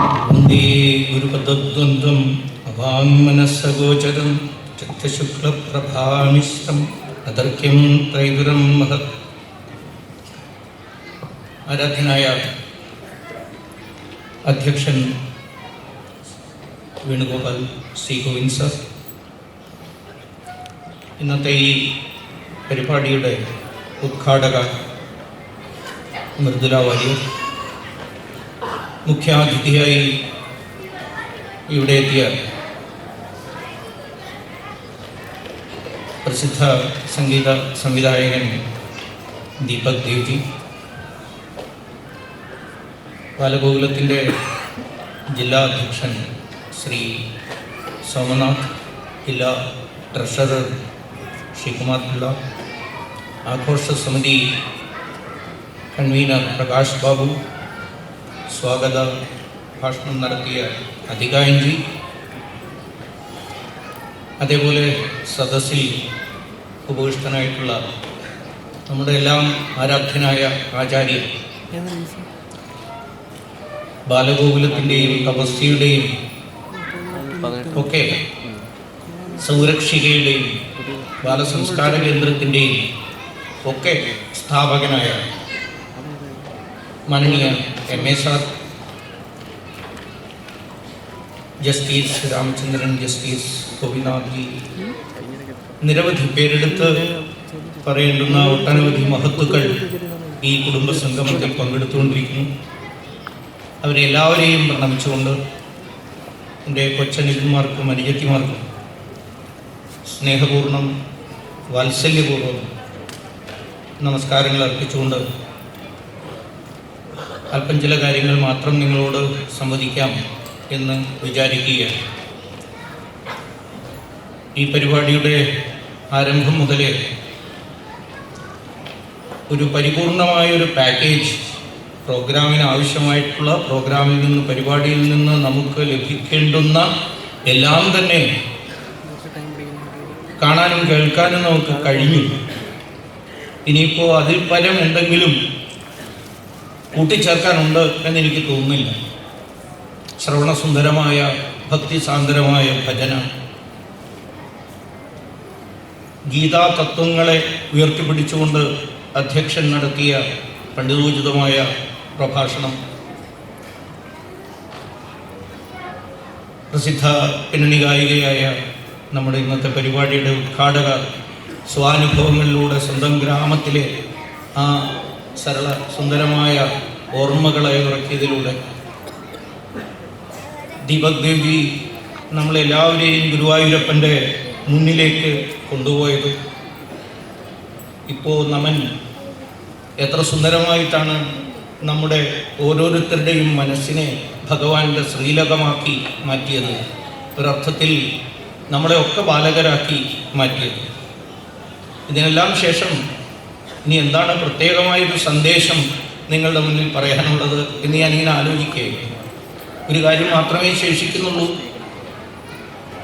വന്ദേ ഗുരുപദദ്വന്ദ്വം അവാങ്മനസ്സഗോചരം ചിത്തശുക്ലപ്രഭാമിശ്രം അതർക്യം ത്രൈതുരം മഹത് ആരാധ്യനായ അധ്യക്ഷൻ വേണുഗോപാൽ സി ഗോവിന്ദ് സർ ഇന്നത്തെ ഈ പരിപാടിയുടെ ഉദ്ഘാടക മൃദുല വാര്യർ മുഖ്യാതിഥിയായി ഇവിടെ എത്തിയ പ്രസിദ്ധ സംഗീത സംവിധായകൻ ദീപക് ദേവ്ജി ബാലഗോകുലത്തിൻ്റെ ജില്ലാ അധ്യക്ഷൻ ശ്രീ സോമനാഥ് ജില്ലാ ട്രഷറർ ശ്രീകുമാർ പിള്ള ആഘോഷ സമിതി കൺവീനർ പ്രകാശ് ബാബു സ്വാഗത. ഭാഷണം നടത്തിയ അധികായൻജി അതേപോലെ സദസ്സിൽ ഉപവിഷ്ടനായിട്ടുള്ള നമ്മുടെ എല്ലാം ആരാധ്യനായ ആചാര്യൻ ബാലഗോകുലത്തിന്റെയും തപസ്യയുടെയും ഒക്കെ സൗരക്ഷികയുടെയും ബാലസംസ്കാര കേന്ദ്രത്തിന്റെയും ഒക്കെ സ്ഥാപകനായ മാനനീയ M A sir justice Ramachandran justice ഗോപിനാഥ്ജി നിരവധി പേരെടുത്ത് പറയേണ്ടുന്ന ഒട്ടനവധി മഹത്തുക്കൾ ഈ കുടുംബ സംഗമത്തിൽ പങ്കെടുത്തുകൊണ്ടിരിക്കുന്നു. അവരെ എല്ലാവരെയും പ്രണമിച്ചുകൊണ്ട് എന്റെ കൊച്ചനിൽമാർക്കും അനുജത്തിമാർക്കും സ്നേഹപൂർണം വാത്സല്യപൂർവം നമസ്കാരങ്ങൾ അർപ്പിച്ചുകൊണ്ട് അല്പം ചില കാര്യങ്ങൾ മാത്രം നിങ്ങളോട് സംവദിക്കാം എന്ന് വിചാരിക്കുകയാണ്. ഈ പരിപാടിയുടെ ആരംഭം മുതലേ ഒരു പരിപൂർണമായ ഒരു പാക്കേജ് പ്രോഗ്രാമിന് ആവശ്യമായിട്ടുള്ള പ്രോഗ്രാമിൽ നിന്ന് പരിപാടിയിൽ നിന്ന് നമുക്ക് ലഭിക്കേണ്ടുന്ന എല്ലാം തന്നെ കാണാനും കേൾക്കാനും നമുക്ക് കഴിഞ്ഞു. ഇനിയിപ്പോൾ അതിൽ പരം എന്തെങ്കിലും കൂട്ടിച്ചേർക്കാനുണ്ട് എന്നെനിക്ക് തോന്നുന്നില്ല. ശ്രവണസുന്ദരമായ ഭക്തിസാന്ദ്രമായ ഭജന. ഗീതാ തത്വങ്ങളെ ഉയർത്തിപ്പിടിച്ചുകൊണ്ട് അധ്യക്ഷൻ നടത്തിയ പണ്ഡിതോചിതമായ പ്രഭാഷണം. പ്രസിദ്ധ പിന്നണി ഗായികയായ നമ്മുടെ ഇന്നത്തെ പരിപാടിയുടെ ഉദ്ഘാടക സ്വാനുഭവങ്ങളിലൂടെ സ്വന്തം ഗ്രാമത്തിലെ ആ സരള സുന്ദരമായ ഓർമ്മകളായി ഉറക്കിയതിലൂടെ. ദീപക് ദേവി നമ്മളെല്ലാവരെയും ഗുരുവായൂരപ്പന്റെ മുന്നിലേക്ക് കൊണ്ടുപോയത്. ഇപ്പോൾ നമൻ എത്ര സുന്ദരമായിട്ടാണ് നമ്മുടെ ഓരോരുത്തരുടെയും മനസ്സിനെ ഭഗവാന്റെ ശ്രീലകമാക്കി മാറ്റിയത്. ഒരർത്ഥത്തിൽ നമ്മളെ ഒക്കെ ബാലകരാക്കി മാറ്റിയത്. ഇതിനെല്ലാം ശേഷം ഇനി എന്താണ് പ്രത്യേകമായൊരു സന്ദേശം നിങ്ങളുടെ മുന്നിൽ പറയാനുള്ളത് എന്ന് ഞാൻ ഞാനിങ്ങനെ ആലോചിക്കുകയാണ്. ഒരു കാര്യം മാത്രമേ ശേഷിക്കുന്നുള്ളൂ.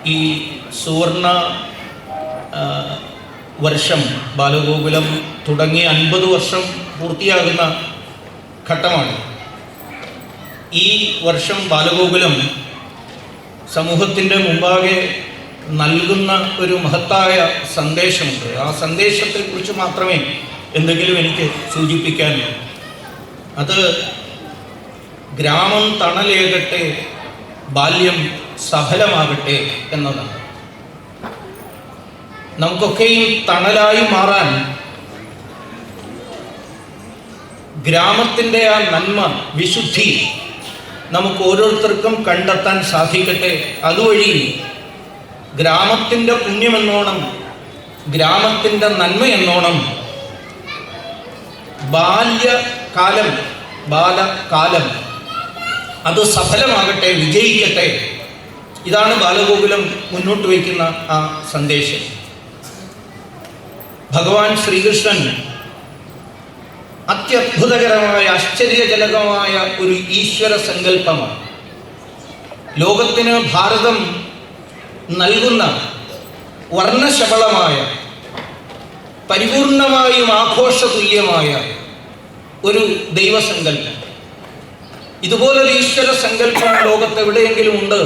ഈ സുവർണ വർഷം ബാലഗോകുലം തുടങ്ങി അൻപത് വർഷം പൂർത്തിയാകുന്ന ഘട്ടമാണ്. ഈ വർഷം ബാലഗോകുലം സമൂഹത്തിന്റെ മുമ്പാകെ നൽകുന്ന ഒരു മഹത്തായ സന്ദേശമുണ്ട്. ആ സന്ദേശത്തെക്കുറിച്ച് മാത്രമേ എന്തെങ്കിലും എനിക്ക് സൂചിപ്പിക്കാൻ. അത് ഗ്രാമം തണലേകട്ടെ ബാല്യം സഫലമാകട്ടെ എന്നതാണ്. നമുക്കൊക്കെയും തണലായി മാറാൻ ഗ്രാമത്തിന്റെ ആ നന്മ വിശുദ്ധി നമുക്ക് ഓരോരുത്തർക്കും കണ്ടെത്താൻ സാധിക്കട്ടെ. അതുവഴി ഗ്രാമത്തിന്റെ പുണ്യമെന്നോണം ഗ്രാമത്തിന്റെ നന്മയെന്നോണം ബാല്യകാലം ബാലകാലം. അത് സഫലമാകട്ടെ വിജയിക്കട്ടെ. ഇതാണ് ബാലഗോകുലം മുന്നോട്ട് വയ്ക്കുന്ന ആ സന്ദേശം. ഭഗവാൻ ശ്രീകൃഷ്ണൻ അത്യത്ഭുതകരമായ ആശ്ചര്യജനകമായ ഒരു ഈശ്വര സങ്കല്പമാണ്. ലോകത്തിന് ഭാരതം നൽകുന്ന വർണശബളമായ പരിപൂർണമായും ആഘോഷതുല്യമായ ഒരു ദൈവസങ്കല്പം. ഇതുപോലൊരു ഈശ്വര സങ്കല്പം ലോകത്ത് എവിടെയെങ്കിലും ഉണ്ട്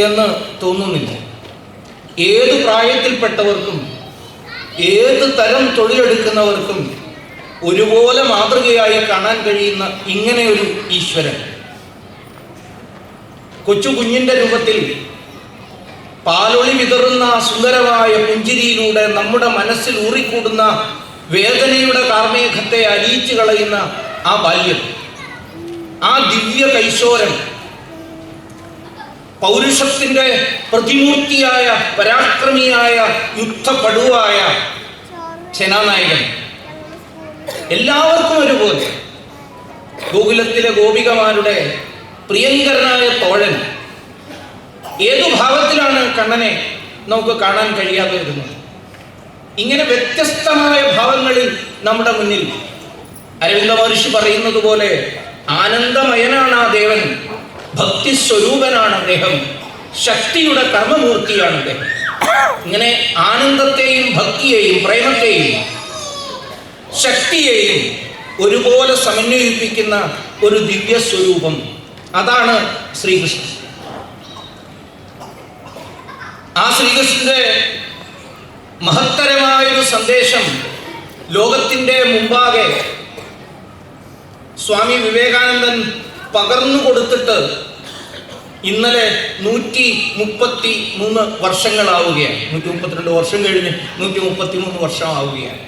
എന്ന് തോന്നുന്നില്ല. ഏത് പ്രായത്തിൽപ്പെട്ടവർക്കും ഏത് തരം തൊഴിലെടുക്കുന്നവർക്കും ഒരുപോലെ മാതൃകയായി കാണാൻ കഴിയുന്ന ഇങ്ങനെ ഒരു ഈശ്വരൻ. കൊച്ചു കുഞ്ഞിന്റെ രൂപത്തിൽ പാലൊളി വിതറുന്ന സുന്ദരമായ പുഞ്ചിരിയിലൂടെ നമ്മുടെ മനസ്സിൽ ഊറിക്കൂടുന്ന വേദനയുടെ കാർമേഘത്തെ അലിയിച്ചു കളയുന്ന ആ ബാല്യം ആ ദിവ്യ കൈശോരൻ പൗരുഷത്തിന്റെ പ്രതിമൂർത്തിയായ പരാക്രമിയായ യുദ്ധപടുവായ സേനാനായകൻ എല്ലാവർക്കും ഒരുപോലെ. ഗോകുലത്തിലെ ഗോപികമാരുടെ പ്രിയങ്കരനായ തോഴൻ ഏതു ഭാവത്തിലാണ് കണ്ണനെ നമുക്ക് കാണാൻ കഴിയാതെ വരുന്നത് ഇങ്ങനെ വ്യത്യസ്തമായ ഭാവങ്ങളിൽ നമ്മുടെ മുന്നിൽ അരവിന്ദ മഹർഷി പറയുന്നത് പോലെ ആനന്ദമയനാണ് ആ ദേവൻ ഭക്തി സ്വരൂപനാണ് അദ്ദേഹം ശക്തിയുടെ കർമ്മമൂർത്തിയാണ് അദ്ദേഹം. ഇങ്ങനെ ആനന്ദത്തെയും ഭക്തിയെയും പ്രേമത്തെയും ശക്തിയെയും ഒരുപോലെ സമന്വയിപ്പിക്കുന്ന ഒരു ദിവ്യ സ്വരൂപം അതാണ് ശ്രീകൃഷ്ണൻ. ആ ശ്രീകൃഷ്ണന്റെ മഹത്തരമായൊരു സന്ദേശം ലോകത്തിന്റെ മുമ്പാകെ സ്വാമി വിവേകാനന്ദൻ പകർന്നു കൊടുത്തിട്ട് ഇന്നലെ നൂറ്റി മുപ്പത്തി മൂന്ന് വർഷങ്ങളാവുകയാണ്. നൂറ്റി മുപ്പത്തിരണ്ട് വർഷം കഴിഞ്ഞ് നൂറ്റി മുപ്പത്തി മൂന്ന് വർഷമാവുകയാണ്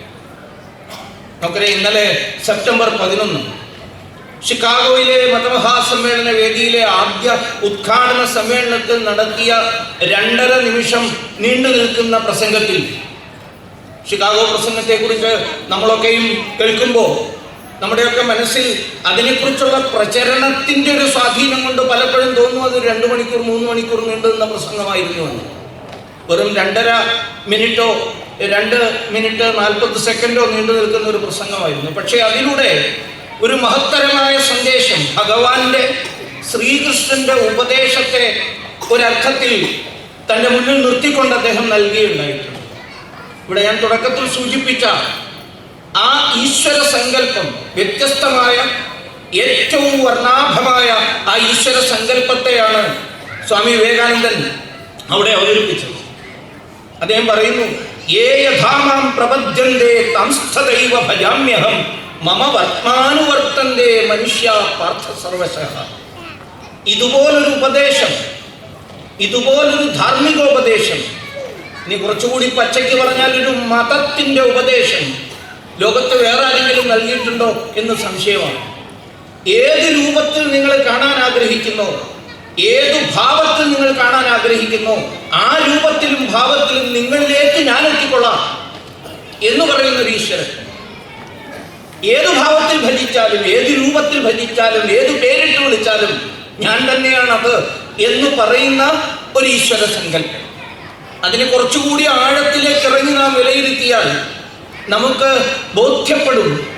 ഇന്നലെ സെപ്റ്റംബർ പതിനൊന്ന് ഷിക്കാഗോയിലെ മതമഹാസമ്മേളന വേദിയിലെ ആദ്യ ഉദ്ഘാടന സമ്മേളനത്തിൽ നടത്തിയ രണ്ടര നിമിഷം നീണ്ടു നിൽക്കുന്ന പ്രസംഗത്തിൽ ഷിക്കാഗോ പ്രസംഗത്തെക്കുറിച്ച് നമ്മളൊക്കെയും കേൾക്കുമ്പോൾ നമ്മുടെയൊക്കെ മനസ്സിൽ അതിനെക്കുറിച്ചുള്ള പ്രചരണത്തിന്റെ ഒരു സ്വാധീനം കൊണ്ട് പലപ്പോഴും തോന്നുന്നു അത് രണ്ട് മണിക്കൂർ മൂന്ന് മണിക്കൂർ നീണ്ടു നിന്ന പ്രസംഗമായിരുന്നു എന്ന്. വെറും രണ്ടര മിനിറ്റോ രണ്ട് മിനിറ്റ് നാൽപ്പത് സെക്കൻഡോ നീണ്ടു നിൽക്കുന്ന ഒരു പ്രസംഗമായിരുന്നു. പക്ഷേ അതിലൂടെ ഒരു മഹത്തരമായ സന്ദേശം ഭഗവാന്റെ ശ്രീകൃഷ്ണന്റെ ഉപദേശത്തെ ഒരർത്ഥത്തിൽ തന്റെ മുന്നിൽ നിർത്തിക്കൊണ്ട് അദ്ദേഹം നൽകിയുണ്ടായിട്ടുണ്ട് ഇവിടെ ഞാൻ തുടക്കത്തിൽ സൂചിപ്പിച്ച ആ ഈശ്വര സങ്കല്പം വ്യത്യസ്തമായ ഏറ്റവും വർണാഭമായ ആ ഈശ്വര സങ്കല്പത്തെയാണ് സ്വാമി വിവേകാനന്ദൻ അവിടെ അവതരിപ്പിച്ചത്. അദ്ദേഹം പറയുന്നു ഏ യഥാമാം പ്രപദ്യന്തേ തംസ്ഥദൈവ ഭജാമ്യഹം. മമ വർത്തമാനുവർത്തന്റെ മനുഷ്യ പാർത്ഥ സർവശ. ഇതുപോലൊരു ഉപദേശം ഇതുപോലൊരു ധാർമ്മികോപദേശം. ഇനി കുറച്ചുകൂടി പച്ചയ്ക്ക് പറഞ്ഞാൽ ഒരു മതത്തിന്റെ ഉപദേശം ലോകത്ത് വേറെ ആരെങ്കിലും നൽകിയിട്ടുണ്ടോ എന്ന് സംശയമാണ്. ഏത് രൂപത്തിൽ നിങ്ങൾ കാണാൻ ആഗ്രഹിക്കുന്നു? ഏത് ഭാവത്തിൽ നിങ്ങൾ കാണാൻ ആഗ്രഹിക്കുന്നു? ആ രൂപത്തിലും ഭാവത്തിലും നിങ്ങളിലേക്ക് ഞാൻ എത്തിക്കൊള്ളാം എന്ന് പറയുന്ന ഒരു ഈശ്വരൻ. ഏത് ഭാവത്തിൽ ഭജിച്ചാലും ഏത് രൂപത്തിൽ ഭജിച്ചാലും ഏത് പേരിട്ട് വിളിച്ചാലും ഞാൻ തന്നെയാണ് തന്നെയാണത് എന്ന് പറയുന്ന ഒരു ഈശ്വര സങ്കല്പം. അതിനെ കുറച്ചുകൂടി ആഴത്തിലേക്ക് ഇറങ്ങി നാം വിലയിരുത്തിയാൽ നമുക്ക് ബോധ്യപ്പെടും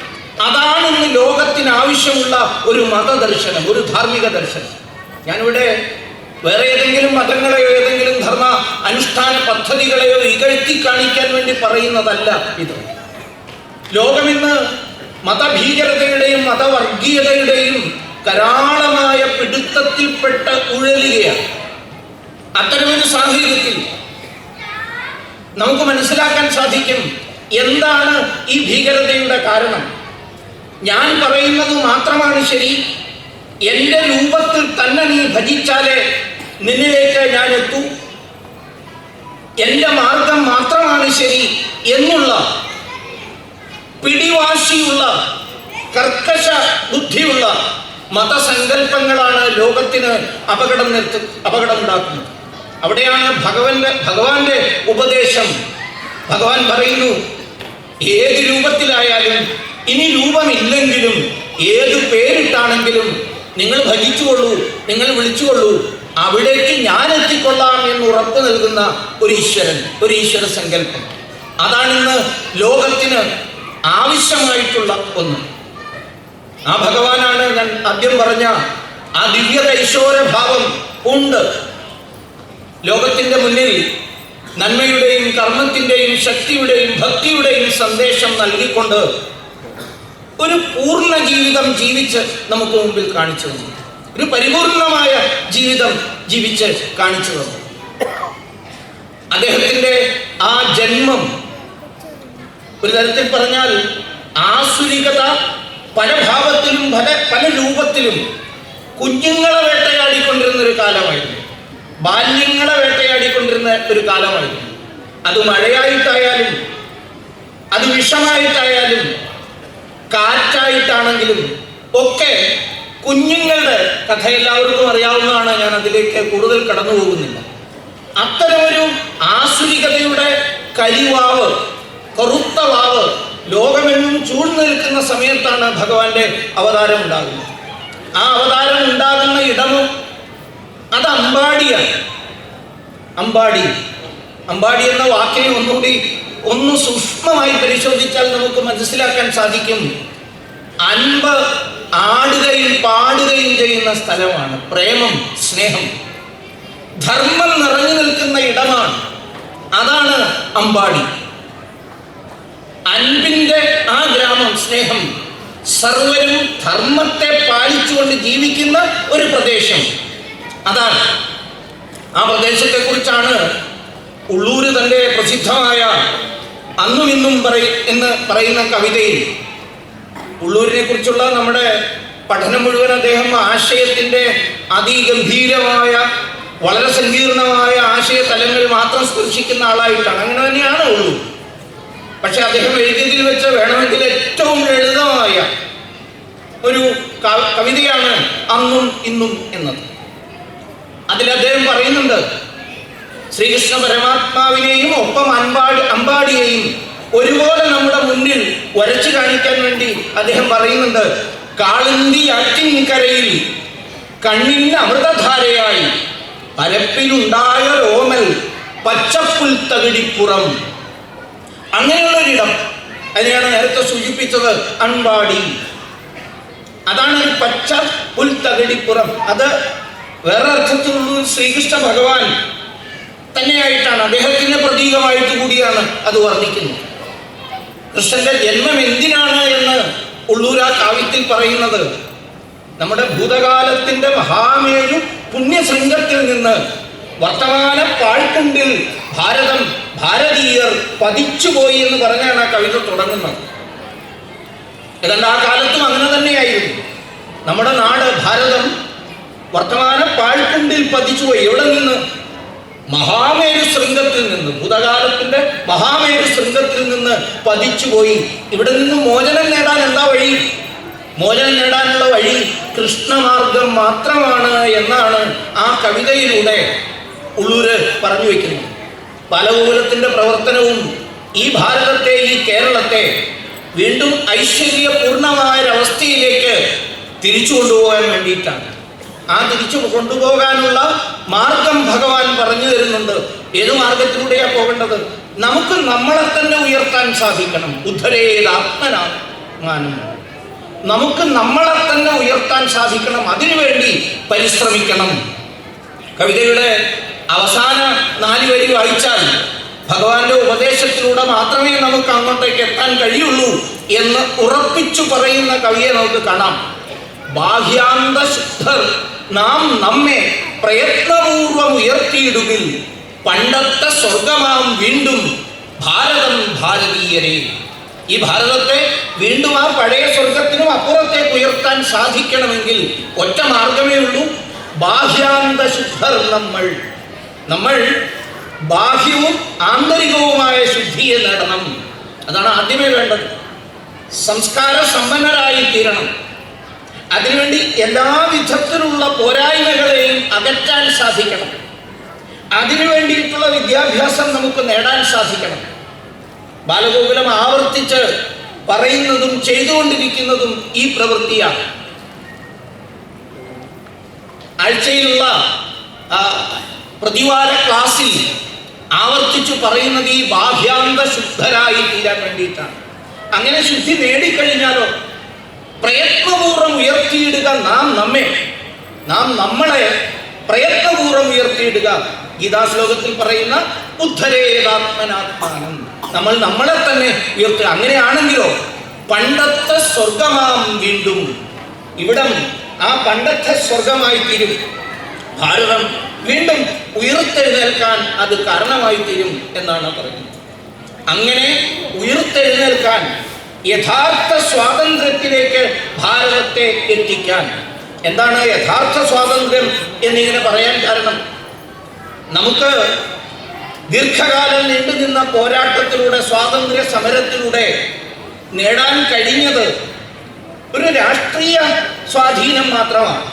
അതാണ് ഇന്ന് ലോകത്തിന് ആവശ്യമുള്ള ഒരു മതദർശനം ഒരു ധാർമ്മിക ദർശനം. ഞാനിവിടെ വേറെ ഏതെങ്കിലും മതങ്ങളെയോ ഏതെങ്കിലും ധർമ്മ അനുഷ്ഠാന പദ്ധതികളെയോ ഇകഴ്ത്തി കാണിക്കാൻ വേണ്ടി പറയുന്നതല്ല ഇത്. ലോകമിന്ന് മതഭീകരതയുടെയും മതവർഗീയതയുടെയും കരാളമായ പിടുത്തത്തിൽപ്പെട്ട ഉഴലുകയാണ്. അത്തരമൊരു സാഹചര്യത്തിൽ നമുക്ക് മനസ്സിലാക്കാൻ സാധിക്കും എന്താണ് ഈ ഭീകരതയുടെ കാരണം. ഞാൻ പറയുന്നത് മാത്രമാണ് ശരി. എന്റെ രൂപത്തിൽ തന്നെ നീ ഭജിച്ചാലേ നിന്നിലേക്ക് ഞാൻ എത്തൂ. എന്റെ മാർഗം മാത്രമാണ് ശരി എന്നുള്ള പിടിവാശിയുള്ള കർക്കശ ബുദ്ധിയുള്ള മതസങ്കല്പങ്ങളാണ് ലോകത്തിന് അപകടം നിർത്തി അപകടം ഉണ്ടാക്കുന്നത് അവിടെയാണ് ഭഗവന്റെ ഭഗവാന്റെ ഉപദേശം. ഭഗവാൻ പറയുന്നു ഏത് രൂപത്തിലായാലും ഇനി രൂപമില്ലെങ്കിലും ഏത് പേരിട്ടാണെങ്കിലും നിങ്ങൾ ഭജിച്ചുകൊള്ളൂ നിങ്ങൾ വിളിച്ചുകൊള്ളൂ അവിടേക്ക് ഞാൻ എത്തിക്കൊള്ളാം എന്ന് ഉറപ്പ് നൽകുന്ന ഒരു ഈശ്വരൻ ഒരു ഈശ്വര സങ്കല്പം. അതാണിന്ന് ലോകത്തിന് ആവശ്യമായിട്ടുള്ള ഒന്ന്. ആ ഭഗവാനാണ് ഞാൻ ആദ്യം പറഞ്ഞ ആ ദിവ്യ ഭാവം ഉണ്ട്. ലോകത്തിന്റെ മുന്നിൽ നന്മയുടെയും കർമ്മത്തിന്റെയും ശക്തിയുടെയും ഭക്തിയുടെയും സന്ദേശം നൽകിക്കൊണ്ട് ഒരു പൂർണ ജീവിതം ജീവിച്ച് നമുക്ക് മുമ്പിൽ കാണിച്ചു തന്നു. ഒരു പരിപൂർണമായ ജീവിതം ജീവിച്ച് കാണിച്ചു തന്നു. അദ്ദേഹത്തിന്റെ ആ ജന്മം ഒരു തരത്തിൽ പറഞ്ഞാൽ ആസുരികത പല ഭാവത്തിലും പല പല രൂപത്തിലും കുഞ്ഞുങ്ങളെ വേട്ടയാടിക്കൊണ്ടിരുന്ന ഒരു കാലമായിരുന്നു. ബാല്യങ്ങളെ വേട്ടയാടിക്കൊണ്ടിരുന്ന ഒരു കാലമായിരുന്നു. അത് മഴയായിട്ടായാലും അത് വിഷമായിട്ടായാലും കാറ്റായിട്ടാണെങ്കിലും ഒക്കെ കുഞ്ഞുങ്ങളുടെ കഥ എല്ലാവർക്കും അറിയാവുന്നതാണ്. ഞാൻ അതിലേക്ക് കൂടുതൽ കടന്നു പോകുന്നില്ല അത്തരമൊരു ആസുരികതയുടെ കരിവാവ് കറുത്ത വാവ് ലോകമെങ്ങും ചൂഴ്ന്നു നിൽക്കുന്ന സമയത്താണ് ഭഗവാന്റെ അവതാരം ഉണ്ടാകുന്നത്. ആ അവതാരം ഉണ്ടാകുന്ന ഇടമും അത് അമ്പാടിയാണ്. അമ്പാടി. അമ്പാടി എന്ന വാക്കിനെ ഒന്നുകൂടി ഒന്ന് സൂക്ഷ്മമായി പരിശോധിച്ചാൽ നമുക്ക് മനസ്സിലാക്കാൻ സാധിക്കും. അൻപ് ആടുകയും പാടുകയും ചെയ്യുന്ന സ്ഥലമാണ് പ്രേമം സ്നേഹം. ധർമ്മം നിറഞ്ഞു നിൽക്കുന്ന ഇടമാണ്. അതാണ് അമ്പാടി. അൻപിന്റെ ആ ഗ്രാമം സ്നേഹം സർവരും ധർമ്മത്തെ പാലിച്ചുകൊണ്ട് ജീവിക്കുന്ന ഒരു പ്രദേശം. അതാണ് ആ പ്രദേശത്തെ കുറിച്ചാണ് ഉള്ളൂര് തന്റെ പ്രസിദ്ധമായ അന്നും ഇന്നും പറയ എന്ന് പറയുന്ന കവിതയിൽ. ഉള്ളൂരിനെ കുറിച്ചുള്ള നമ്മുടെ പഠനം മുഴുവൻ അദ്ദേഹം ആശയത്തിന്റെ അതിഗംഭീരമായ വളരെ സങ്കീർണമായ ആശയ തലങ്ങൾ മാത്രം സ്പർശിക്കുന്ന ആളായിട്ടാണ്. അങ്ങനെ തന്നെയാണ് ഉള്ളൂർ. പക്ഷെ അദ്ദേഹം എഴുതിയതിൽ വെച്ച് വേണമെങ്കിൽ ഏറ്റവും ലളിതമായ ഒരു കവിതയാണ് അന്നും ഇന്നും എന്നത്. അതിൽ അദ്ദേഹം പറയുന്നുണ്ട് ശ്രീകൃഷ്ണ പരമാത്മാവിനെയും ഒപ്പം അമ്പാടി അമ്പാടിയെയും ഒരുപോലെ നമ്മുടെ മുന്നിൽ വരച്ചു കാണിക്കാൻ വേണ്ടി അദ്ദേഹം പറയുന്നുണ്ട് കാളിന്തി ആറ്റിൻകരയിൽ കണ്ണിന് അമൃതധാരയായി പരപ്പിലുണ്ടായ രോമൽ പച്ചപ്പുൽ തകിടിപ്പുറം അങ്ങനെയുള്ളൊരിടം. അതിനെയാണ് നേരത്തെ സൂചിപ്പിച്ചത് അൺവാടി. അതാണ് ഒരു പച്ച പുൽത്തകിടിപ്പുറം. അത് വേറെ അർത്ഥത്തിലുള്ള ശ്രീകൃഷ്ണ ഭഗവാൻ തന്നെയായിട്ടാണ് അദ്ദേഹത്തിന്റെ പ്രതീകമായിട്ട് കൂടിയാണ് അത് വർണിക്കുന്നത്. കൃഷ്ണന്റെ ജന്മം എന്തിനാണ് എന്ന് ഉള്ളൂർ ആ കാവ്യത്തിൽ പറയുന്നത് നമ്മുടെ ഭൂതകാലത്തിന്റെ മഹാമേരു പുണ്യശൃംഗത്തിൽ നിന്ന് വർത്തമാന പാഴ്ക്കുണ്ടിൽ ഭാരതം ഭാരതീയർ പതിച്ചുപോയി എന്ന് പറഞ്ഞാണ് ആ കവിത തുടങ്ങുന്നത്. ഏതാണ്ട് ആ കാലത്തും അങ്ങനെ തന്നെയായിരുന്നു. നമ്മുടെ നാട് ഭാരതം വർത്തമാന പാഴ്ക്കുണ്ടിൽ പതിച്ചുപോയി. എവിടെ നിന്ന്? മഹാമേരു ശൃംഗത്തിൽ നിന്ന് ഭൂതകാലത്തിന്റെ മഹാമേരു ശൃംഗത്തിൽ നിന്ന് പതിച്ചുപോയി. ഇവിടെ നിന്ന് മോചനം നേടാൻ എന്താ വഴി? മോചനം നേടാനുള്ള വഴി കൃഷ്ണമാർഗം മാത്രമാണ് എന്നാണ് ആ കവിതയിലൂടെ ഉള്ളൂര് പറഞ്ഞു വയ്ക്കുന്നു ബാലഗോകുലത്തിന്റെ പ്രവർത്തനവും ഈ ഭാരതത്തെ ഈ കേരളത്തെ വീണ്ടും ഐശ്വര്യപൂർണമായ ഒരവസ്ഥയിലേക്ക് തിരിച്ചു കൊണ്ടുപോകാൻ വേണ്ടിയിട്ടാണ്. ആ തിരിച്ചു കൊണ്ടുപോകാനുള്ള മാർഗം ഭഗവാൻ പറഞ്ഞു തരുന്നുണ്ട്. ഏത് മാർഗത്തിലൂടെയാ പോകേണ്ടത്? നമുക്ക് നമ്മളെ തന്നെ ഉയർത്താൻ സാധിക്കണം. ഉദ്ധരേതാത്മനാത്മാനം നമുക്ക് നമ്മളെ തന്നെ ഉയർത്താൻ സാധിക്കണം. അതിനുവേണ്ടി പരിശ്രമിക്കണം. കവിതയുടെ അവസാന നാല് വരി വായിച്ചാൽ ഭഗവാന്റെ ഉപദേശത്തിലൂടെ മാത്രമേ നമുക്ക് അങ്ങോട്ടേക്ക് എത്താൻ കഴിയുള്ളൂ എന്ന് ഉറപ്പിച്ചു പറയുന്ന കവിയെ നമുക്ക് കാണാം. ബാഹ്യാന്ത ശുദ്ധർ നാം നമ്മെ പ്രയത്നപൂർവം ഉയർത്തിയിടുവിൽ പണ്ടത്തെ സ്വർഗമാം വീണ്ടും ഭാരതം ഭാരതീയരെ. ഈ ഭാരതത്തെ വീണ്ടും ആ പഴയ സ്വർഗത്തിനും അപ്പുറത്തേക്ക് ഉയർത്താൻ സാധിക്കണമെങ്കിൽ ഒറ്റ മാർഗമേ ഉള്ളൂ. ബാഹ്യാന്ത ശുദ്ധർ നമ്മൾ നമ്മൾ ബാഹ്യവും ആന്തരികവുമായ ശുദ്ധിയെ നേടണം അതാണ് ആദ്യമേ വേണ്ടത്. സംസ്കാര സമ്പന്നരായി തീരണം. അതിനുവേണ്ടി എല്ലാ വിധത്തിലുള്ള പോരായ്മകളെയും അകറ്റാൻ സാധിക്കണം. അതിനു വേണ്ടിയിട്ടുള്ള വിദ്യാഭ്യാസം നമുക്ക് നേടാൻ സാധിക്കണം. ബാലഗോകുലം ആവർത്തിച്ച് പറയുന്നതും ചെയ്തുകൊണ്ടിരിക്കുന്നതും ഈ പ്രവൃത്തിയാണ്. ആഴ്ചയിലുള്ള പ്രതിവാര ക്ലാസ്സിൽ ആവർത്തിച്ചു പറയുന്നത് ഈ ബാഹ്യാന്ത ശുദ്ധരായി തീരാൻ വേണ്ടിയിട്ടാണ്. അങ്ങനെ ശുദ്ധി നേടിക്കഴിഞ്ഞാലോ പ്രയത്നപൂർവം ഉയർത്തിയിടുക നാം നമ്മെ നാം നമ്മളെ പ്രയത്നപൂർവം ഉയർത്തിയിടുക. ഗീതാശ്ലോകത്തിൽ പറയുന്ന ഉദ്ധരേതാത്മനാത്മാനം നമ്മൾ നമ്മളെ തന്നെ ഉയർത്തുക. അങ്ങനെയാണെങ്കിലോ പണ്ടത്തെ സ്വർഗമാം വീണ്ടും ഇവിടം ആ പണ്ടത്തെ സ്വർഗമായി തീരും ഭാരതം വീണ്ടും ഉയർത്തെഴുന്നേൽക്കാൻ അത് കാരണമായി തീരും എന്നാണ് പറയുന്നത്. അങ്ങനെ ഉയർത്തെഴുന്നേൽക്കാൻ യഥാർത്ഥ സ്വാതന്ത്ര്യത്തിലേക്ക് ഭാരതത്തെ എത്തിക്കാൻ എന്താണ് യഥാർത്ഥ സ്വാതന്ത്ര്യം എന്നിങ്ങനെ പറയാൻ കാരണം? നമുക്ക് ദീർഘകാലം നീണ്ടുനിന്ന പോരാട്ടത്തിലൂടെ സ്വാതന്ത്ര്യ സമരത്തിലൂടെ നേടാൻ കഴിഞ്ഞത് ഒരു രാഷ്ട്രീയ സ്വാധീനം മാത്രമാണ്.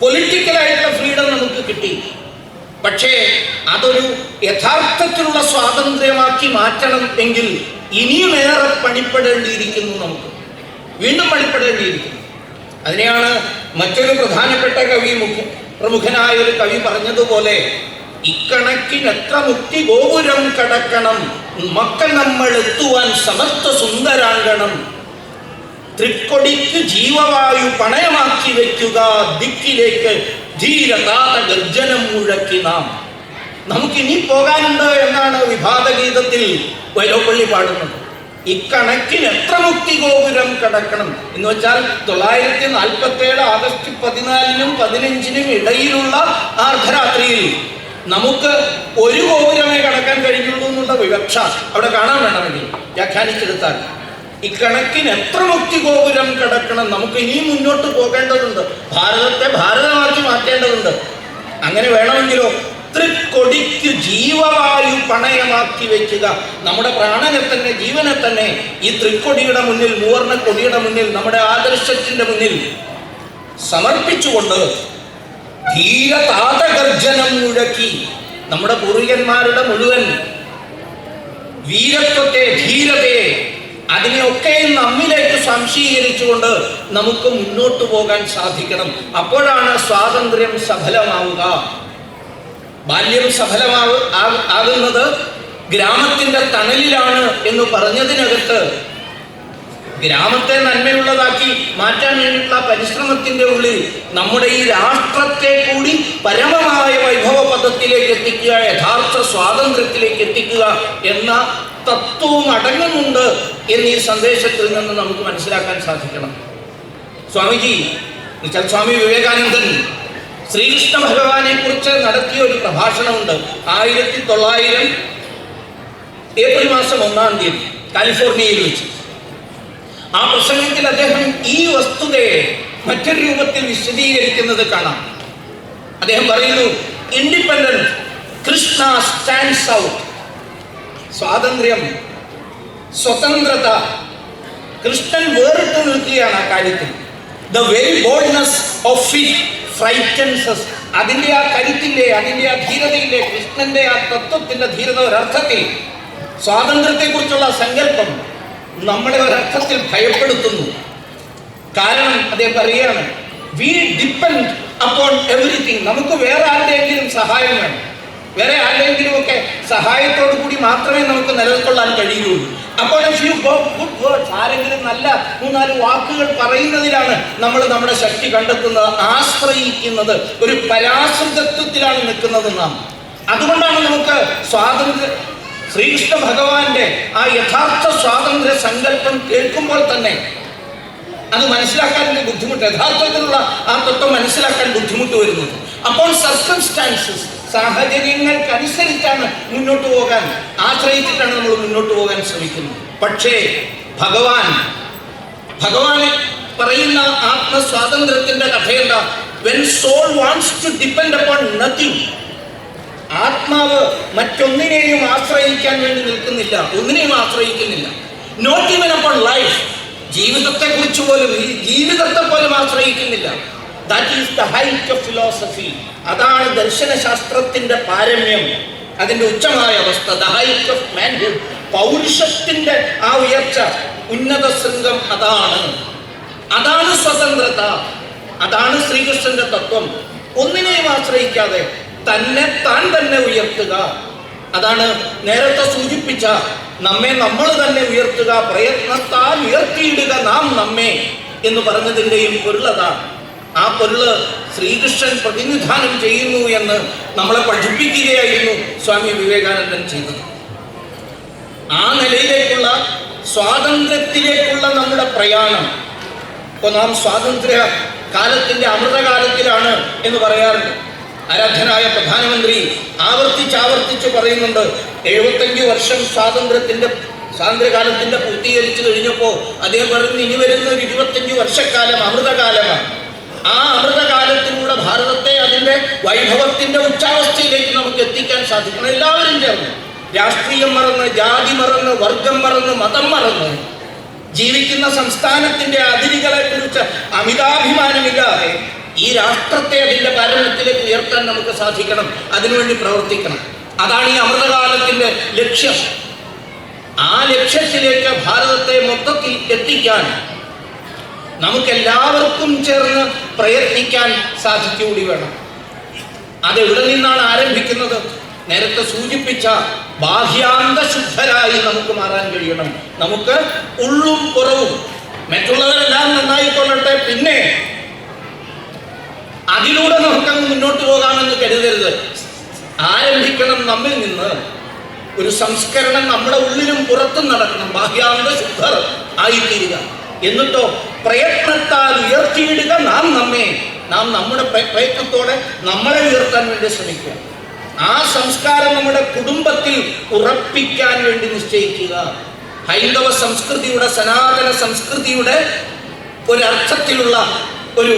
പൊളിറ്റിക്കലായിട്ടുള്ള ഫ്രീഡം നമുക്ക് കിട്ടി. പക്ഷേ അതൊരു യഥാർത്ഥത്തിലുള്ള സ്വാതന്ത്ര്യമാക്കി മാറ്റണം എങ്കിൽ ഇനിയും ഏറെ പണിപ്പെടേണ്ടിയിരിക്കുന്നു നമുക്ക്. വീണ്ടും പണിപ്പെടേണ്ടിയിരിക്കുന്നു. അതിനെയാണ് മറ്റൊരു പ്രധാനപ്പെട്ട കവി മുഖ്യ പ്രമുഖനായ ഒരു കവി പറഞ്ഞതുപോലെ ഇക്കണക്കിന് എത്ര മുക്തി ഗോപുരം കടക്കണം മക്കൾ നമ്മൾ എത്തുവാൻ സമസ്ത സുന്ദരാങ്കണം തൃക്കൊടിക്ക് ജീവവായു പണയമാക്കി വെക്കുക. ദിക്കിലേക്ക് ധീരതാത ഗർജനം മുഴക്കി നാം. നമുക്കിനി പോകാനുണ്ട് എന്നാണ് വിഭാതഗീതത്തിൽ വൈലോപ്പള്ളി പാടുന്നത്. ഇക്കണക്കിന് എത്ര മുക്തി ഗോപുരം കടക്കണം എന്ന് വെച്ചാൽ തൊള്ളായിരത്തി നാൽപ്പത്തി ഏഴ് ആഗസ്റ്റ് പതിനാലിനും പതിനഞ്ചിനും ഇടയിലുള്ള അർദ്ധരാത്രിയിൽ നമുക്ക് ഒരു ഗോപുരമേ കടക്കാൻ കഴിഞ്ഞുള്ളൂ എന്നുള്ള വിവക്ഷ അവിടെ കാണാൻ വേണമെങ്കിൽ വ്യാഖ്യാനിച്ചെടുത്താൽ ഇക്കണക്കിന് എത്ര മുക്തി ഗോപുരം കിടക്കണം? നമുക്ക് ഇനിയും മുന്നോട്ട് പോകേണ്ടതുണ്ട്. ഭാരതത്തെ ഭാരതമാക്കി മാറ്റേണ്ടതുണ്ട്. അങ്ങനെ വേണമെങ്കിലോ? തൃക്കൊടിക്ക് ജീവവായു പണയമാക്കി വെക്കുക. നമ്മുടെ പ്രാണനെ തന്നെ ജീവനെ തന്നെ ഈ തൃക്കൊടിയുടെ മുന്നിൽ മൂവർണ കൊടിയുടെ മുന്നിൽ നമ്മുടെ ആദർശത്തിന്റെ മുന്നിൽ സമർപ്പിച്ചുകൊണ്ട് ധീരതാതഗർജനം മുഴക്കി നമ്മുടെ പൂർവികന്മാരുടെ മുഴുവൻ വീരത്വത്തെ ധീരതയെ അതിനെയൊക്കെ നമ്മിലേക്ക് സംശീകരിച്ചുകൊണ്ട് നമുക്ക് മുന്നോട്ട് പോകാൻ സാധിക്കണം. അപ്പോഴാണ് സ്വാതന്ത്ര്യം സഫലമാവുക. ബാല്യം സഫലമാവ് ആകുന്നത് ഗ്രാമത്തിന്റെ തണലിലാണ് എന്ന് പറഞ്ഞതിനകത്ത് ഗ്രാമത്തെ നന്മയുള്ളതാക്കി മാറ്റാൻ വേണ്ടിയിട്ടുള്ള പരിശ്രമത്തിന്റെ ഉള്ളിൽ നമ്മുടെ ഈ രാഷ്ട്രത്തെ കൂടി പരമമായ വൈഭവ പദത്തിലേക്ക് എത്തിക്കുക യഥാർത്ഥ സ്വാതന്ത്ര്യത്തിലേക്ക് എത്തിക്കുക എന്ന തത്വവും അടങ്ങുന്നുണ്ട് ഈ സന്ദേശത്തിൽ നിന്ന് നമുക്ക് മനസ്സിലാക്കാൻ സാധിക്കണം. സ്വാമിജി എന്നുവെച്ചാൽ സ്വാമി വിവേകാനന്ദൻ ശ്രീകൃഷ്ണ ഭഗവാനെ കുറിച്ച് നടത്തിയ ഒരു പ്രഭാഷണമുണ്ട്. ആയിരത്തി തൊള്ളായിരം ഏപ്രിൽ മാസം ഒന്നാം തീയതി കാലിഫോർണിയയിൽ വെച്ച്. ആ പ്രസംഗത്തിൽ അദ്ദേഹം ഈ വസ്തുതയെ മറ്റൊരു രൂപത്തിൽ വിശദീകരിക്കുന്നത് കാണാം. അദ്ദേഹം പറയുന്നു ഇൻഡിപെൻഡന്റ് കൃഷ്ണ സ്റ്റാൻഡ്സ് ഔട്ട് സ്വാതന്ത്ര്യം സ്വതന്ത്രത. കൃഷ്ണൻ വേറിട്ട് നിൽക്കുകയാണ് ആ കാര്യത്തിൽ. The very boldness of it frightens അതിന്റെ ആ കരുത്തിന്റെ അതിന്റെ ആ ധീരതയിലെ കൃഷ്ണന്റെ ആ തത്വത്തിന്റെ ധീരത ഒരർത്ഥത്തിൽ സ്വാതന്ത്ര്യത്തെക്കുറിച്ചുള്ള സങ്കല്പം നമ്മളെ ഒരർത്ഥത്തിൽ ഭയപ്പെടുത്തുന്നു. കാരണം അദ്ദേഹം പറയുകയാണ് വി ഡിപ്പെൻഡ് അപ്പോൾ എവറിത്തിങ് നമുക്ക് വേറെ ആരുടെയെങ്കിലും സഹായം വേണം. വേറെ ആരെങ്കിലും ഒക്കെ സഹായത്തോടു കൂടി മാത്രമേ നമുക്ക് നിലനിൽക്കൊള്ളാൻ കഴിയുള്ളൂ അപ്പോൾ ആരെങ്കിലും നല്ല മൂന്നാൽ വാക്കുകൾ പറയുന്നതിലാണ് നമ്മൾ നമ്മുടെ ശക്തി കണ്ടെത്തുന്നത് ആശ്രയിക്കുന്നത്. ഒരു പരാശ്രിതത്വത്തിലാണ് നിൽക്കുന്നത് നാം. അതുകൊണ്ടാണ് നമുക്ക് സ്വാതന്ത്ര്യ ശ്രീകൃഷ്ണ ഭഗവാന്റെ ആ യഥാർത്ഥ സ്വാതന്ത്ര്യ സങ്കല്പം കേൾക്കുമ്പോൾ തന്നെ അത് മനസ്സിലാക്കാൻ ബുദ്ധിമുട്ട് യഥാർത്ഥത്തിലുള്ള ആ തത്വം മനസ്സിലാക്കാൻ ബുദ്ധിമുട്ട് വരുന്നത്. അപ്പോൾ സർക്കംസ്റ്റാൻസസ് സാഹചര്യങ്ങൾക്കനുസരിച്ചാണ് മുന്നോട്ട് പോകാൻ ആശ്രയിച്ചിട്ടാണ് നമ്മൾ മുന്നോട്ട് പോകാൻ ശ്രമിക്കുന്നത്. പക്ഷേ ഭഗവാൻ ഭഗവാനെ പറയുന്ന ആത്മസ്വാതന്ത്ര്യത്തിന്റെ കഥയെന്താ? When soul wants to depend upon nothing ആത്മാവ് മറ്റൊന്നിനെയും ആശ്രയിക്കാൻ വേണ്ടി നിൽക്കുന്നില്ല ഒന്നിനെയും ആശ്രയിക്കുന്നില്ല. നോട്ട് ഈവൻ അപ്പോൾ ലൈഫ് ജീവിതത്തെ കുറിച്ച് പോലും ജീവിതത്തെ പോലും ആശ്രയിക്കുന്നില്ല. That is the height of philosophy അതാണ് ദർശനശാസ്ത്രത്തിന്റെ പാരമ്യം. അതിന്റെ ഉച്ചമായ അവസ്ഥ ദ ഹൈറ്റ് ഓഫ് മാൻഹുഡ് പൗരുഷത്തിന്റെ ആ ഉയർച്ച ഉന്നത ശൃംഗം അതാണ്. അതാണ് സ്വതന്ത്രത. അതാണ് ശ്രീകൃഷ്ണന്റെ തത്വം. ഒന്നിനെയും ആശ്രയിക്കാതെ തന്നെ താൻ തന്നെ ഉയർത്തുക. അതാണ് നേരത്തെ സൂചിപ്പിച്ച നമ്മെ നമ്മൾ തന്നെ ഉയർത്തുക പ്രയത്നത്താൽ ഉയർത്തിയിടുക നാം നമ്മെ എന്ന് പറഞ്ഞതിന്റെയും പൊരുളതാണ് ആ പൊരുൾ ശ്രീകൃഷ്ണൻ പ്രതിനിധാനം ചെയ്യുന്നു എന്ന് നമ്മളെ പഠിപ്പിക്കുകയായിരുന്നു സ്വാമി വിവേകാനന്ദൻ ചെയ്തത്. ആ നിലയിലേക്കുള്ള സ്വാതന്ത്ര്യത്തിലേക്കുള്ള നമ്മുടെ പ്രയാണം. ഇപ്പോൾ നാം സ്വാതന്ത്ര്യ കാലത്തിന്റെ അമൃതകാലത്തിലാണ് എന്ന് പറയാറുണ്ട്. ആരാധനായ പ്രധാനമന്ത്രി ആവർത്തിച്ച് ആവർത്തിച്ച് പറയുന്നുണ്ട് എഴുപത്തഞ്ച് വർഷം സ്വാതന്ത്ര്യത്തിന്റെ സ്വാതന്ത്ര്യകാലത്തിന്റെ പൂർത്തീകരിച്ചു കഴിഞ്ഞപ്പോൾ അദ്ദേഹം പറഞ്ഞു ഇനി വരുന്ന ഒരു ഇരുപത്തഞ്ച് വർഷക്കാലം അമൃതകാലമാണ്. ആ അമൃതകാലത്തിലൂടെ ഭാരതത്തെ അതിന്റെ വൈഭവത്തിന്റെ ഉച്ചാവസ്ഥയിലേക്ക് നമുക്ക് എത്തിക്കാൻ സാധിക്കണം. എല്ലാവരും ചേർന്ന്. രാഷ്ട്രീയം മറന്ന് ജാതി മറന്ന് വർഗം മറന്ന് മതം മറന്ന് ജീവിക്കുന്ന സംസ്ഥാനത്തിന്റെ അതിരുകളെ കുറിച്ച് അമിതാഭിമാനമില്ലാതെ ഈ രാഷ്ട്രത്തെ അതിന്റെ ഭരണത്തിലേക്ക് ഉയർത്താൻ നമുക്ക് സാധിക്കണം. അതിനുവേണ്ടി പ്രവർത്തിക്കണം. അതാണ് ഈ അമൃതകാലത്തിന്റെ ലക്ഷ്യം. ആ ലക്ഷ്യത്തിലേക്ക് ഭാരതത്തെ മൊത്തത്തിൽ എത്തിക്കാൻ നമുക്കെല്ലാവർക്കും ചേർന്ന് പ്രയത്നിക്കാൻ സാധിക്കൂടി വേണം. അതെവിടെ നിന്നാണ് ആരംഭിക്കുന്നത്? നേരത്തെ സൂചിപ്പിച്ച ബാഹ്യാന്ത ശുദ്ധരായി നമുക്ക് മാറാൻ കഴിയണം. നമുക്ക് ഉള്ളും പുറവും മറ്റുള്ളവരെല്ലാം നന്നായിക്കൊള്ളട്ടെ പിന്നെ അതിലൂടെ നമുക്കങ്ങ് മുന്നോട്ട് പോകാമെന്ന് കരുതരുത്. ആരംഭിക്കണം നമ്മിൽ നിന്ന് ഒരു സംസ്കരണം നമ്മുടെ ഉള്ളിലും പുറത്തും നടക്കണം. ബാഹ്യാന്ത ശുദ്ധർ ആയിത്തീരുക. എന്നിട്ടോ പ്രയത്നത്താൽ ഉയർത്തിയിടുക നാം നമ്മെ. നാം നമ്മുടെ പ്രയത്നത്തോടെ നമ്മളെ ഉയർത്താൻ വേണ്ടി ശ്രമിക്കുക. ആ സംസ്കാരം നമ്മുടെ കുടുംബത്തിൽ ഉറപ്പിക്കാൻ വേണ്ടി നിശ്ചയിക്കുക. ഹൈന്ദവ സംസ്കൃതിയുടെ സനാതന സംസ്കൃതിയുടെ ഒരർത്ഥത്തിലുള്ള ഒരു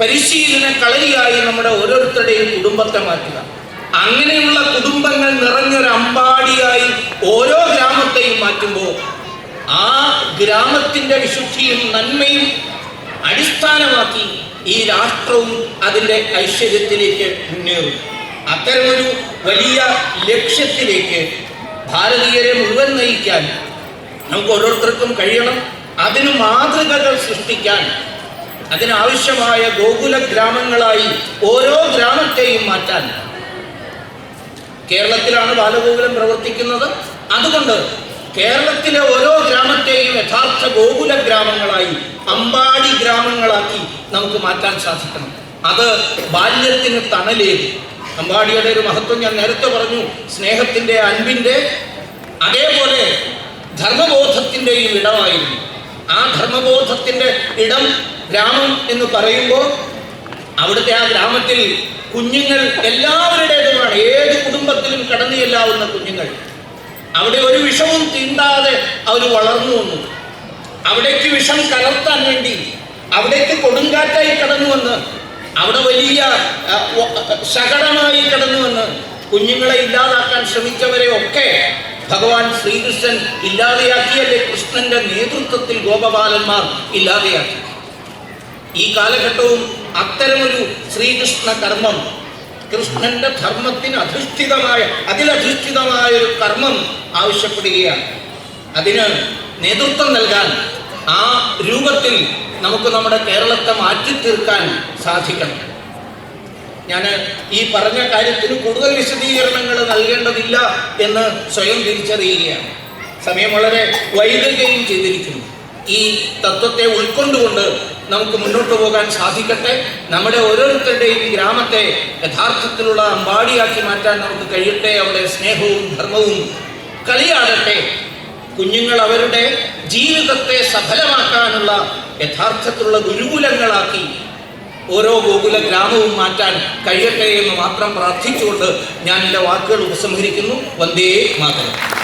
പരിശീലന കളരിയായി നമ്മുടെ ഓരോരുത്തരുടെയും കുടുംബത്തെ മാറ്റുക. അങ്ങനെയുള്ള കുടുംബങ്ങൾ നിറഞ്ഞൊരു അമ്പാടിയായി ഓരോ ഗ്രാമത്തെയും മാറ്റുമ്പോൾ ആ ഗ്രാമത്തിന്റെ വിശുദ്ധിയും നന്മയും അടിസ്ഥാനമാക്കി ഈ രാഷ്ട്രവും അതിന്റെ ഐശ്വര്യത്തിലേക്ക് മുന്നേറും. അത്തരമൊരു വലിയ ലക്ഷ്യത്തിലേക്ക് ഭാരതീയരെ മുഴുവൻ നയിക്കാൻ നമുക്ക് ഓരോരുത്തർക്കും കഴിയണം. അതിന് മാതൃകകൾ സൃഷ്ടിക്കാൻ അതിനാവശ്യമായ ഗോകുല ഗ്രാമങ്ങളായി ഓരോ ഗ്രാമത്തെയും മാറ്റാൻ കേരളത്തിലാണ് ബാലഗോകുലം പ്രവർത്തിക്കുന്നത്. അതുകൊണ്ട് കേരളത്തിലെ ഓരോ ഗ്രാമത്തെയും യഥാർത്ഥ ഗോകുല ഗ്രാമങ്ങളായി അമ്പാടി ഗ്രാമങ്ങളാക്കി നമുക്ക് മാറ്റാൻ സാധിക്കണം. അത് ബാല്യത്തിന് തണലേകി. അമ്പാടിയുടെ ഒരു മഹത്വം ഞാൻ നേരത്തെ പറഞ്ഞു. സ്നേഹത്തിന്റെ അൻപിന്റെ അതേപോലെ ധർമ്മബോധത്തിന്റെയും ഇടമായിരുന്നു. ആ ധർമ്മബോധത്തിന്റെ ഇടം ഗ്രാമം എന്ന് പറയുമ്പോൾ അവിടുത്തെ ആ ഗ്രാമത്തിൽ കുഞ്ഞുങ്ങൾ എല്ലാവരുടേതുമാണ്. ഏത് കുടുംബത്തിലും കടന്നു ചെല്ലാവുന്ന കുഞ്ഞുങ്ങൾ. അവിടെ ഒരു വിഷവും തീണ്ടാതെ അവർ വളർന്നു വന്നു. അവിടേക്ക് വിഷം കലർത്താൻ വേണ്ടി അവിടേക്ക് കൊടുങ്കാറ്റായി കടന്നു വന്ന് അവിടെ വലിയ ശകടമായി കടന്നു വന്ന് കുഞ്ഞുങ്ങളെ ഇല്ലാതാക്കാൻ ശ്രമിച്ചവരെ ഒക്കെ ഭഗവാൻ ശ്രീകൃഷ്ണൻ ഇല്ലാതെയാക്കിയല്ലേ കൃഷ്ണന്റെ നേതൃത്വത്തിൽ ഗോപബാലന്മാർ ഇല്ലാതെയാക്കി. ഈ കാലഘട്ടവും അത്തരമൊരു ശ്രീകൃഷ്ണ കർമ്മം കൃഷ്ണന്റെ ധർമ്മത്തിന് അധിഷ്ഠിതമായ അതിലധിഷ്ഠിതമായ ഒരു കർമ്മം ആവശ്യപ്പെടുകയാണ്. അതിന് നേതൃത്വം നൽകാൻ ആ രൂപത്തിൽ നമുക്ക് നമ്മുടെ കേരളത്തെ മാറ്റി തീർക്കാൻ സാധിക്കണം. ഞാൻ ഈ പറഞ്ഞ കാര്യത്തിന് കൂടുതൽ വിശദീകരണങ്ങൾ നൽകേണ്ടതില്ല എന്ന് സ്വയം തിരിച്ചറിയുകയാണ്. സമയം വളരെ വൈകുകയും ചെയ്തിരിക്കുന്നു. ഈ തത്വത്തെ ഉൾക്കൊണ്ടുകൊണ്ട് നമുക്ക് മുന്നോട്ട് പോകാൻ സാധിക്കട്ടെ. നമ്മുടെ ഓരോരുത്തരുടെയും ഗ്രാമത്തെ യഥാർത്ഥത്തിലുള്ള അമ്പാടിയാക്കി മാറ്റാൻ നമുക്ക് കഴിയട്ടെ. അവിടെ സ്നേഹവും ധർമ്മവും കളിയാടട്ടെ. കുഞ്ഞുങ്ങൾ അവരുടെ ജീവിതത്തെ സഫലമാക്കാനുള്ള യഥാർത്ഥത്തിലുള്ള ഗുരുകുലങ്ങളാക്കി ഓരോ ഗോകുല ഗ്രാമവും മാറ്റാൻ കഴിയട്ടെ എന്ന് മാത്രം പ്രാർത്ഥിച്ചുകൊണ്ട് ഞാൻ എന്റെ വാക്കുകൾ ഉപസംഹരിക്കുന്നു. വന്ദേ മാതരം.